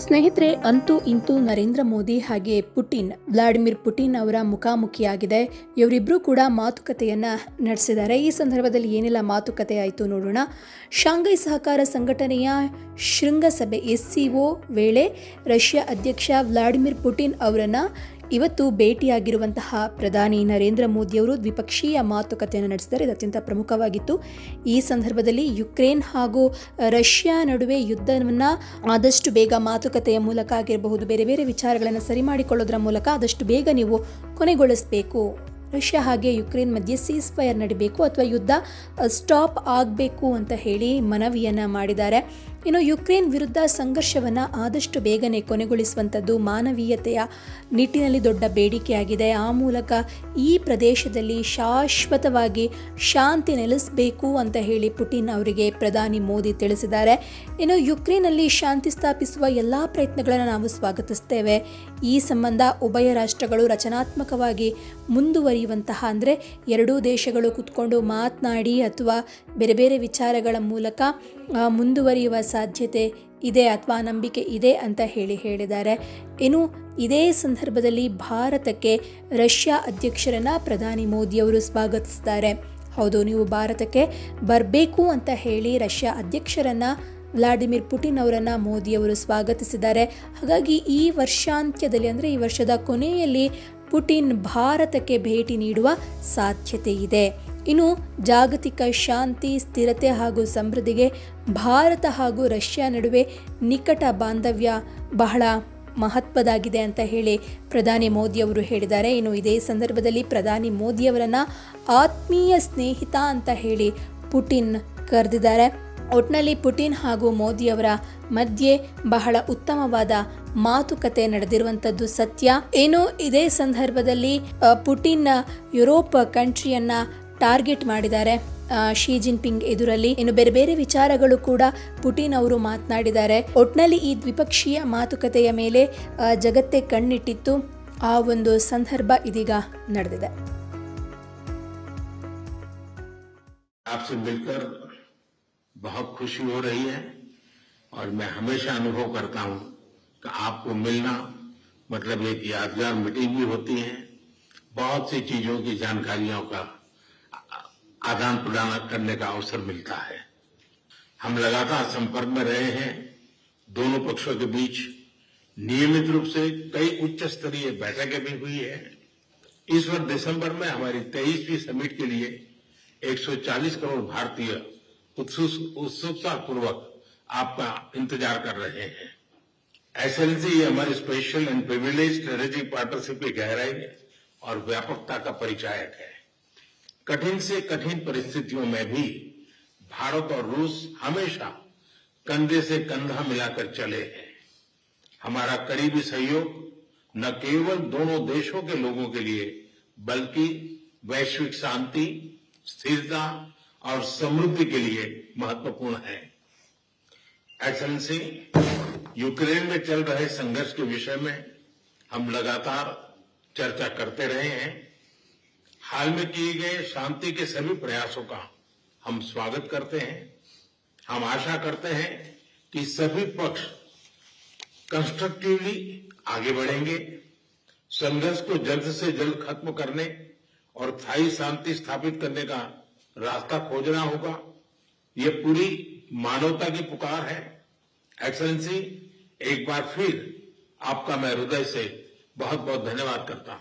ಸ್ನೇಹಿತರೆ, ಅಂತೂ ಇಂತೂ ನರೇಂದ್ರ ಮೋದಿ ಹಾಗೆ ಪುಟಿನ್, ವ್ಲಾಡಿಮಿರ್ ಪುಟಿನ್ ಅವರ ಮುಖಾಮುಖಿಯಾಗಿದೆ. ಇವರಿಬ್ಬರು ಕೂಡ ಮಾತುಕತೆಯನ್ನ ನಡೆಸಿದ್ದಾರೆ. ಈ ಸಂದರ್ಭದಲ್ಲಿ ಏನೆಲ್ಲ ಮಾತುಕತೆ ಆಯಿತು ನೋಡೋಣ. ಶಾಂಘೈ ಸಹಕಾರ ಸಂಘಟನೆಯ ಶೃಂಗಸಭೆ ಎಸ್ ವೇಳೆ ರಷ್ಯಾ ಅಧ್ಯಕ್ಷ ವ್ಲಾಡಿಮಿರ್ ಪುಟಿನ್ ಅವರನ್ನ ಇವತ್ತು ಭೇಟಿಯಾಗಿರುವಂತಹ ಪ್ರಧಾನಿ ನರೇಂದ್ರ ಮೋದಿಯವರು ದ್ವಿಪಕ್ಷೀಯ ಮಾತುಕತೆಯನ್ನು ನಡೆಸಿದರೆ ಇದು ಅತ್ಯಂತ ಪ್ರಮುಖವಾಗಿತ್ತು. ಈ ಸಂದರ್ಭದಲ್ಲಿ ಯುಕ್ರೇನ್ ಹಾಗೂ ರಷ್ಯಾ ನಡುವೆ ಯುದ್ಧವನ್ನು ಆದಷ್ಟು ಬೇಗ ಮಾತುಕತೆಯ ಮೂಲಕ ಆಗಿರಬಹುದು. ಬೇರೆ ಬೇರೆ ವಿಚಾರಗಳನ್ನು ಸರಿ ಮಾಡಿಕೊಳ್ಳೋದ್ರ ಮೂಲಕ ಆದಷ್ಟು ಬೇಗ ನೀವು ಕೊನೆಗೊಳಿಸಬೇಕು. ರಷ್ಯಾ ಹಾಗೆ ಯುಕ್ರೇನ್ ಮಧ್ಯೆ ಸೀಸ್ ಫೈರ್ ನಡಿಬೇಕು ಅಥವಾ ಯುದ್ಧ ಸ್ಟಾಪ್ ಆಗಬೇಕು ಅಂತ ಹೇಳಿ ಮನವಿಯನ್ನು ಮಾಡಿದ್ದಾರೆ. ಇನ್ನು ಯುಕ್ರೇನ್ ವಿರುದ್ಧ ಸಂಘರ್ಷವನ್ನು ಆದಷ್ಟು ಬೇಗನೆ ಕೊನೆಗೊಳಿಸುವಂಥದ್ದು ಮಾನವೀಯತೆಯ ನಿಟ್ಟಿನಲ್ಲಿ ದೊಡ್ಡ ಬೇಡಿಕೆಯಾಗಿದೆ. ಆ ಮೂಲಕ ಈ ಪ್ರದೇಶದಲ್ಲಿ ಶಾಶ್ವತವಾಗಿ ಶಾಂತಿ ನೆಲೆಸಬೇಕು ಅಂತ ಹೇಳಿ ಪುಟಿನ್ ಅವರಿಗೆ ಪ್ರಧಾನಿ ಮೋದಿ ತಿಳಿಸಿದ್ದಾರೆ. ಇನ್ನು ಯುಕ್ರೇನಲ್ಲಿ ಶಾಂತಿ ಸ್ಥಾಪಿಸುವ ಎಲ್ಲ ಪ್ರಯತ್ನಗಳನ್ನು ನಾವು ಸ್ವಾಗತಿಸ್ತೇವೆ. ಈ ಸಂಬಂಧ ಉಭಯ ರಾಷ್ಟ್ರಗಳು ರಚನಾತ್ಮಕವಾಗಿ ಮುಂದುವರಿಯುವಂತಹ, ಅಂದರೆ ಎರಡೂ ದೇಶಗಳು ಕುತ್ಕೊಂಡು ಮಾತನಾಡಿ ಅಥವಾ ಬೇರೆ ಬೇರೆ ವಿಚಾರಗಳ ಮೂಲಕ ಮುಂದುವರಿಯುವ ಸಾಧ್ಯತೆ ಇದೆ ಅಥವಾ ನಂಬಿಕೆ ಇದೆ ಅಂತ ಹೇಳಿ ಹೇಳಿದ್ದಾರೆ. ಇನ್ನು ಇದೇ ಸಂದರ್ಭದಲ್ಲಿ ಭಾರತಕ್ಕೆ ರಷ್ಯಾ ಅಧ್ಯಕ್ಷರನ್ನ ಪ್ರಧಾನಿ ಮೋದಿಯವರು ಸ್ವಾಗತಿಸ್ತಾರೆ. ಹೌದು, ನೀವು ಭಾರತಕ್ಕೆ ಬರಬೇಕು ಅಂತ ಹೇಳಿ ರಷ್ಯಾ ಅಧ್ಯಕ್ಷರನ್ನ ವ್ಲಾಡಿಮಿರ್ ಪುಟಿನ್ ಅವರನ್ನು ಮೋದಿಯವರು ಸ್ವಾಗತಿಸಿದ್ದಾರೆ. ಹಾಗಾಗಿ ಈ ವರ್ಷಾಂತ್ಯದಲ್ಲಿ ಅಂದರೆ ಈ ವರ್ಷದ ಕೊನೆಯಲ್ಲಿ ಪುಟಿನ್ ಭಾರತಕ್ಕೆ ಭೇಟಿ ನೀಡುವ ಸಾಧ್ಯತೆ ಇದೆ. ಇನ್ನು ಜಾಗತಿಕ ಶಾಂತಿ, ಸ್ಥಿರತೆ ಹಾಗೂ ಸಮೃದ್ಧಿಗೆ ಭಾರತ ಹಾಗೂ ರಷ್ಯಾ ನಡುವೆ ನಿಕಟ ಬಾಂಧವ್ಯ ಬಹಳ ಮಹತ್ವದಾಗಿದೆ ಅಂತ ಹೇಳಿ ಪ್ರಧಾನಿ ಮೋದಿಯವರು ಹೇಳಿದ್ದಾರೆ. ಇನ್ನು ಇದೇ ಸಂದರ್ಭದಲ್ಲಿ ಪ್ರಧಾನಿ ಮೋದಿಯವರನ್ನು ಆತ್ಮೀಯ ಸ್ನೇಹಿತ ಅಂತ ಹೇಳಿ ಪುಟಿನ್ ಕರೆದಿದ್ದಾರೆ. ಒಟ್ನಲ್ಲಿ ಪುಟಿನ್ ಹಾಗೂ ಮೋದಿಯವರ ಮಧ್ಯೆ ಬಹಳ ಉತ್ತಮವಾದ ಮಾತುಕತೆ ನಡೆದಿರುವಂಥದ್ದು ಸತ್ಯ. ಏನು ಇದೇ ಸಂದರ್ಭದಲ್ಲಿ ಪುಟಿನ್ ಯುರೋಪ್ ಕಂಟ್ರಿಯನ್ನ ಟಾರ್ಗೆಟ್ ಮಾಡಿದ್ದಾರೆ ಆ, ಶಿ ಜಿನ್ಪಿಂಗ್ ಎದುರಲ್ಲಿ ಇನ್ನು ಬೇರೆ ಬೇರೆ ವಿಚಾರಗಳು ಕೂಡ ಪುಟಿನ್ ಅವರು ಮಾತನಾಡಿದ್ದಾರೆ ಒಟ್ನಲ್ಲಿ ಈ ದ್ವಿಪಕ್ಷೀಯ ಮಾತುಕತೆಯ ಮೇಲೆ ಆ, ಜಗತ್ತೇ ಕಣ್ಣಿಟ್ಟಿತ್ತು ಆ ಒಂದು ಸಂದರ್ಭ ಇದೀಗ ನಡೆದಿದೆ आपसे मिलकर बहुत खुशी हो रही है और मैं हमेशा अनुभव करता हूं कि आपको मिलना मतलब एक यादगार मीटिंग भी होती है बहुत सी चीजों की जानकारियों का आदान प्रदान करने का अवसर मिलता है। हम लगातार संपर्क में रहे हैं। दोनों पक्षों के बीच नियमित रूप से कई उच्च स्तरीय बैठकें भी हुई है। इस वर्ष दिसंबर में हमारी तेईसवीं समिट के लिए 140 करोड़ भारतीय उत्सुकतापूर्वक आपका इंतज़ार कर रहे हैं। एसएलसी हमारी special and privileged strategic partnership की गहराई और व्यापकता का परिचायक है। कठिन से कठिन परिस्थितियों में भी भारत और रूस हमेशा कंधे से कंधा मिलाकर चले हैं। हमारा करीबी सहयोग न केवल दोनों देशों के लोगों के लिए, बल्कि वैश्विक शांति, स्थिरता और समृद्धि के लिए महत्वपूर्ण है। एक्सलेंसी यूक्रेन में चल रहे संघर्ष के विषय में हम लगातार चर्चा करते रहे हैं। हाल में किए गए शांति के सभी प्रयासों का हम स्वागत करते हैं। हम आशा करते हैं कि सभी पक्ष कंस्ट्रक्टिवली आगे बढ़ेंगे, संघर्ष को जल्द से जल्द खत्म करने और स्थायी शांति स्थापित करने का रास्ता खोजना होगा। ये पूरी मानवता की पुकार है। एक्सलेंसी एक बार फिर आपका मैं हृदय से बहुत बहुत धन्यवाद करता हूँ।